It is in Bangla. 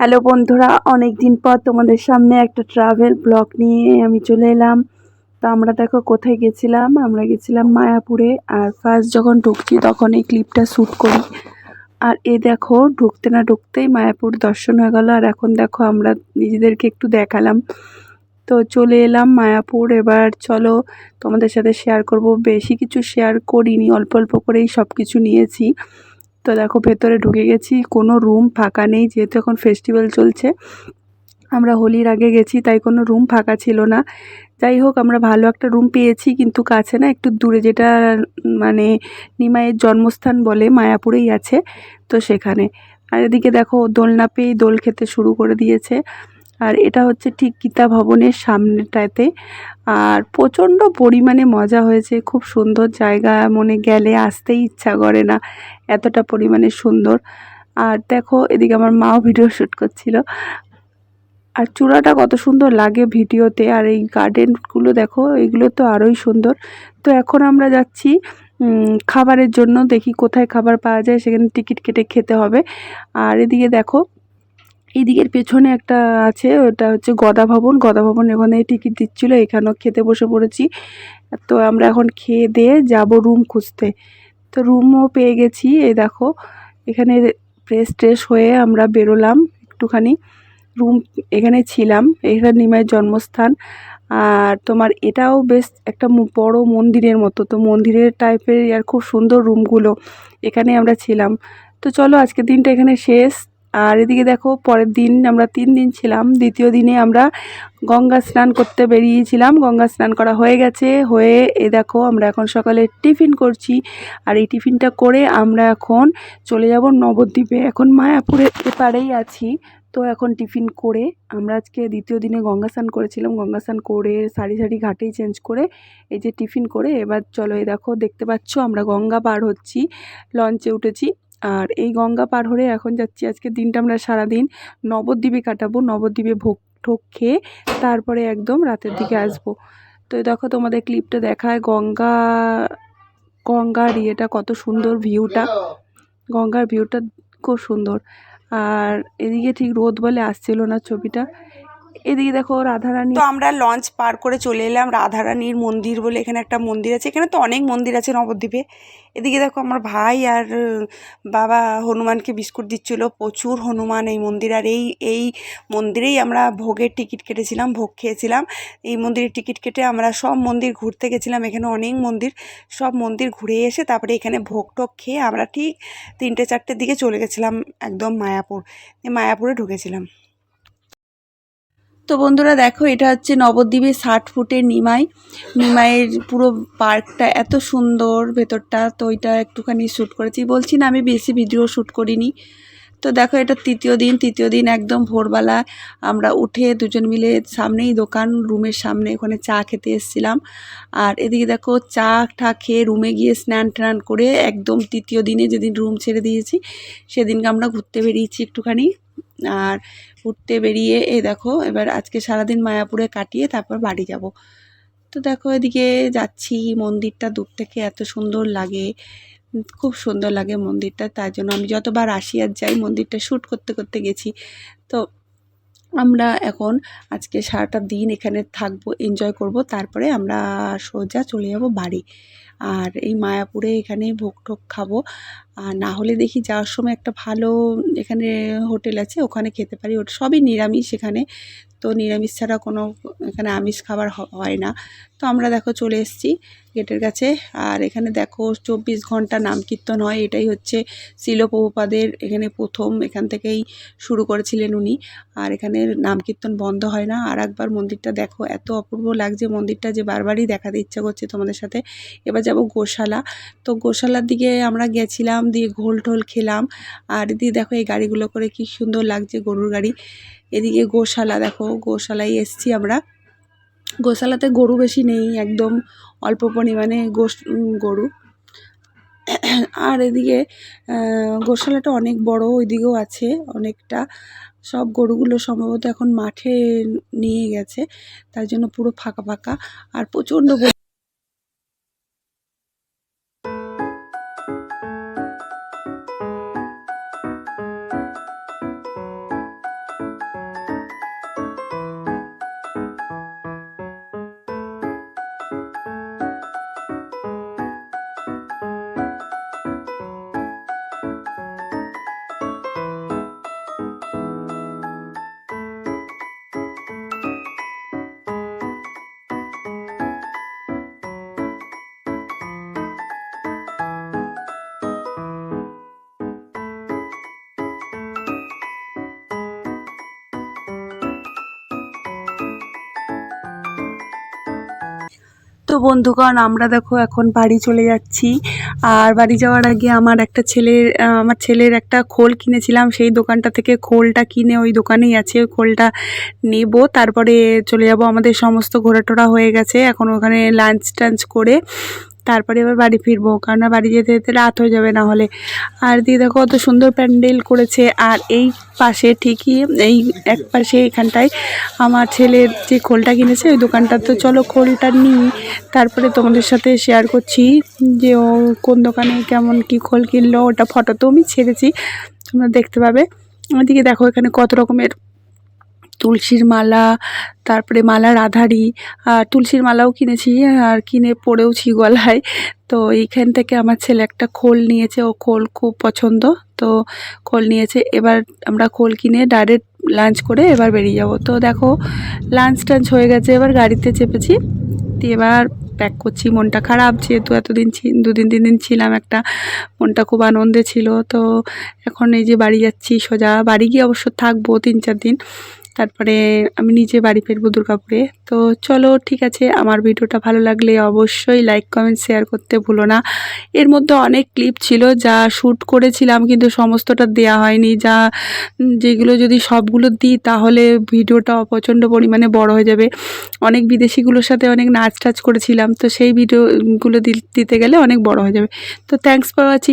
হ্যালো বন্ধুরা অনেক দিন পর তোমাদের সামনে একটা ট্রাভেল ব্লগ নিয়ে আমি চলে এলাম। তো আমরা দেখো কোথায় গেছিলাম। আমরা গেছিলাম মায়াপুরে আর ফার্স্ট যখন ঢুকছি তখন এই ক্লিপটা শ্যুট করি। আর এ দেখো, ঢুকতে না ঢুকতেই মায়াপুর দর্শন হয়ে গেল। আর এখন দেখো আমরা নিজেদেরকে একটু দেখালাম। তো চলে এলাম মায়াপুর। এবার চলো তোমাদের সাথে শেয়ার করব। বেশি কিছু শেয়ার করিনি, অল্প অল্প করেই সব কিছু নিয়েছি। তো দেখো ভেতরে ঢুকে গেছি, কোনো রুম ফাঁকা নেই, যেহেতু এখন ফেস্টিভ্যাল চলছে। আমরা হোলির আগে গেছি, তাই কোনো রুম ফাঁকা ছিল না। যাই হোক, আমরা ভালো একটা রুম পেয়েছি, কিন্তু কাছে না একটু দূরে যেটা মানে নিমাইয়ের জন্মস্থান বলে মায়াপুরেই আছে, তো সেখানে। আর এদিকে দেখো দোলনা পেয়েই দোল খেতে শুরু করে দিয়েছে। আর এটা হচ্ছে ঠিক গীতা ভবনের সামনেটাতে। আর প্রচণ্ড পরিমাণে মজা হয়েছে, খুব সুন্দর জায়গা, মনে গেলে আসতেই ইচ্ছা করে না, এতটা পরিমাণে সুন্দর। আর দেখো, এদিকে আমার মাও ভিডিও শ্যুট করছিল। আর চূড়াটা কত সুন্দর লাগে ভিডিওতে, আর এই গার্ডেনগুলো দেখো, এগুলো তো আরোই সুন্দর। তো এখন আমরা যাচ্ছি খাবারের জন্য, দেখি কোথায় খাবার পাওয়া যায়, সেখানে টিকিট কেটে খেতে হবে। আর এদিকে দেখো এই দিকের পেছনে একটা আছে, ওটা হচ্ছে গদা ভবন। গদা ভবন ওখানে টিকিট দিচ্ছিল, এখানেও খেতে বসে পড়েছি। তো আমরা এখন খেয়ে দিয়ে যাব রুম খুঁজতে। তো রুমও পেয়ে গেছি, এই দেখো। এখানে ফ্রেশ ট্রেশ হয়ে আমরা বেরোলাম একটুখানি। রুম এখানে ছিলাম এটা নিমাইয়ের জন্মস্থান। আর তোমার এটাও বেশ একটা বড় মন্দিরের মতো। তো মন্দিরের টাইপের আর খুব সুন্দর রুমগুলো এখানে আমরা ছিলাম। তো চলো আজকের দিনটা এখানে শেষ। আর এদিকে দেখো, পরের দিন আমরা তিন দিন ছিলাম। দ্বিতীয় দিনে আমরা গঙ্গা স্নান করতে বেরিয়েছিলাম। গঙ্গা স্নান করা হয়ে গেছে। হয়ে এ দেখো, আমরা এখন সকালে টিফিন করছি। আর এই টিফিনটা করে আমরা এখন চলে যাব নবদ্বীপে। এখন মায়াপুরের এপারেই আছি। তো এখন টিফিন করে আমরা আজকে দ্বিতীয় দিনে গঙ্গা স্নান করেছিলাম। গঙ্গা স্নান করে সারি সারি ঘাটেই চেঞ্জ করে এই যে টিফিন করে এবার চলো এই দেখো, দেখতে পাচ্ছ আমরা গঙ্গা পার হচ্ছি। লঞ্চে উঠেছি। আর এই গঙ্গা পার হয়ে এখন যাচ্ছি আজকে দিনটা আমরা সারাদিন নবদ্বীপে কাটাবো, নবদ্বীপে ভোগ ঠোক খেয়ে তারপরে একদম রাতের দিকে আসব। তো দেখো তোমাদের ক্লিপটা দেখায়, গঙ্গা, গঙ্গার ইয়েটা কত সুন্দর ভিউটা। গঙ্গার ভিউটা খুব সুন্দর। আর এদিকে ঠিক রোদ বলে আসছিল না ছবিটা। এদিকে দেখো রাধারানী। তো আমরা লঞ্চ পার করে চলে এলাম রাধারানীর মন্দির বলে এখানে একটা মন্দির আছে। এখানে তো অনেক মন্দির আছে নবদ্বীপে। এদিকে দেখো আমার ভাই আর বাবা হনুমানকে বিস্কুট দিচ্ছিল। প্রচুর হনুমান এই মন্দির। আর এই এই মন্দিরেই আমরা ভোগের টিকিট কেটেছিলাম, ভোগ খেয়েছিলাম। এই মন্দিরের টিকিট কেটে আমরা সব মন্দির ঘুরতে গেছিলাম। এখানে অনেক মন্দির। সব মন্দির ঘুরে এসে তারপরে এখানে ভোগ টোগ খেয়ে আমরা ঠিক তিনটে, চারটের দিকে চলে গেছিলাম একদম মায়াপুর। মায়াপুরে ঢুকেছিলাম। তো বন্ধুরা দেখো, এটা হচ্ছে নবদ্বীপের ষাট ফুটের নিমাই। নিমাইয়ের পুরো পার্কটা এত সুন্দর ভেতরটা, তো ওইটা একটুখানি শ্যুট করেছি। বলছি না, আমি বেশি ভিডিও শ্যুট করিনি। তো দেখো, এটা তৃতীয় দিন তৃতীয় দিন একদম ভোরবেলা আমরা উঠে দুজন মিলে সামনেই দোকান, রুমের সামনে ওখানে চা খেতে এসেছিলাম। আর এদিকে দেখো, চা ঠা খেয়ে রুমে গিয়ে স্নান টান করে একদম তৃতীয় দিনে যেদিন রুম ছেড়ে দিয়েছি, সেদিনকে আমরা ঘুরতে বেরিয়েছি একটুখানি। আর উঠতে বেরিয়ে, এই দেখো, এবার আজকে সারাদিন মায়াপুরে কাটিয়ে তারপর বাড়ি যাব। তো দেখো, এদিকে যাচ্ছি, মন্দিরটা দূর থেকে এত সুন্দর লাগে, খুব সুন্দর লাগে মন্দিরটা, তার জন্য আমি যতবার আসি আর যাই, মন্দিরটা শ্যুট করতে করতে গেছি। তো আমরা এখন আজকে সারাটা দিন এখানে থাকব এনজয় করব, তারপরে আমরা সোজা চলে যাব বাড়ি। আর এই মায়াপুরে এখানে ভোগ টোগ খাব। আর না হলে দেখি যাওয়ার সময় একটা ভালো এখানে হোটেল আছে, ওখানে খেতে পারি। ওটা সবই নিরামিষ এখানে। তো নিরামিষ ছাড়া কোনো এখানে আমিষ খাবার হয় না। তো আমরা দেখো চলে এসেছি। গেটের কাছে। আর এখানে দেখো চব্বিশ ঘণ্টা নাম কীর্তন হয়। এটাই হচ্ছে শিলপ্রভুপাদের এখানে প্রথম, এখান থেকেই শুরু করেছিলেন উনি। আর এখানে নাম কীর্তন বন্ধ হয় না। আর একবার মন্দিরটা দেখো, এত অপূর্ব লাগছে মন্দিরটা যে বারবারই দেখাতে ইচ্ছা করছে তোমাদের সাথে। এবার যাব গোশালা। তো গোশালার দিকে আমরা গেছিলাম, দিয়ে ঘোল টোল খেলাম। আর দিয়ে দেখো এই গাড়িগুলো করে কি সুন্দর লাগছে গরুর গাড়ি। এদিকে গোশালা, দেখো গোশালায় এসছি আমরা। গোশালাতে গরু বেশি নেই, একদম অল্প পরিমাণে গোস গরু। আর এদিকে গোশালাটা অনেক বড়, ওইদিকেও আছে অনেকটা। সব গরুগুলো সম্ভবত এখন মাঠে নিয়ে গেছে, তার জন্য পুরো ফাঁকা ফাঁকা। আর প্রচণ্ড তো বন্ধুগণ, আমরা দেখো এখন বাড়ি চলে যাচ্ছি। আর বাড়ি যাওয়ার আগে আমার একটা ছেলের আমার ছেলের একটা খোল কিনেছিলাম। সেই দোকানটা থেকে খোলটা কিনে ওই দোকানেই আছে, ওই খোলটা নেব। তারপরে চলে যাব। আমাদের সমস্ত ঘোরাটোরা হয়ে গেছে। এখন ওখানে লাঞ্চ টাঞ্চ করে তারপরে এবার বাড়ি ফিরবো কারণ বাড়ি যেতে যেতে রাত হয়ে যাবে না হলে আর দিয়ে দেখো কত সুন্দর প্যান্ডেল করেছে, আর এই পাশে ঠিকই এই এক পাশে এখানটায় আমার ছেলের যে খোলটা কিনেছে, ওই দোকানটা তো চলো খোলটা নিই। তারপরে তোমাদের সাথে শেয়ার করছি যে ও কোন দোকানে কেমন কি খোল কিনলো, ওটা ফটো তো আমি ছেড়েছি, তোমরা দেখতে পাবে। ওইদিকে দেখো এখানে কত রকমের তুলসীর মালা, তারপরে মালার আর তুলসীর মালাও কিনেছি, আর কিনে পরেওছি গলায়। তো এইখান থেকে আমার ছেলে একটা খোল নিয়েছে, ও খোল খুব পছন্দ। তো খোল নিয়েছে, এবার আমরা খোল কিনে ডাইরেক্ট লাঞ্চ করে এবার বেরিয়ে যাব। তো দেখো, লাঞ্চ টাঞ্চ হয়ে গেছে, এবার গাড়িতে চেপেছি। দিয়ে এবার প্যাক করছি, মনটা খারাপ, যেহেতু এতদিন দুদিন, তিন দিন ছিলাম, একটা মনটা খুব আনন্দে ছিল। তো এখন এই যে বাড়ি যাচ্ছি সোজা, বাড়ি গিয়ে অবশ্য থাকব তিন চার দিন। তারপরে আমি নিজে বাড়ি ফিরবো দুর্গাপুরে। তো চলো, ঠিক আছে, আমার ভিডিওটা ভালো লাগলে অবশ্যই লাইক কমেন্ট শেয়ার করতে ভুলো না। এর মধ্যে অনেক ক্লিপ ছিল যা শ্যুট করেছিলাম, কিন্তু সমস্তটা দেয়া হয়নি। যা যেগুলো যদি সবগুলো দিই, তাহলে ভিডিওটা প্রচণ্ড পরিমাণে বড় হয়ে যাবে। অনেক বিদেশিগুলোর সাথে অনেক নাচ টাচ করেছিলাম, তো সেই ভিডিওগুলো দিতে গেলে অনেক বড় হয়ে যাবে। তো থ্যাংকস ফর ওয়াচিং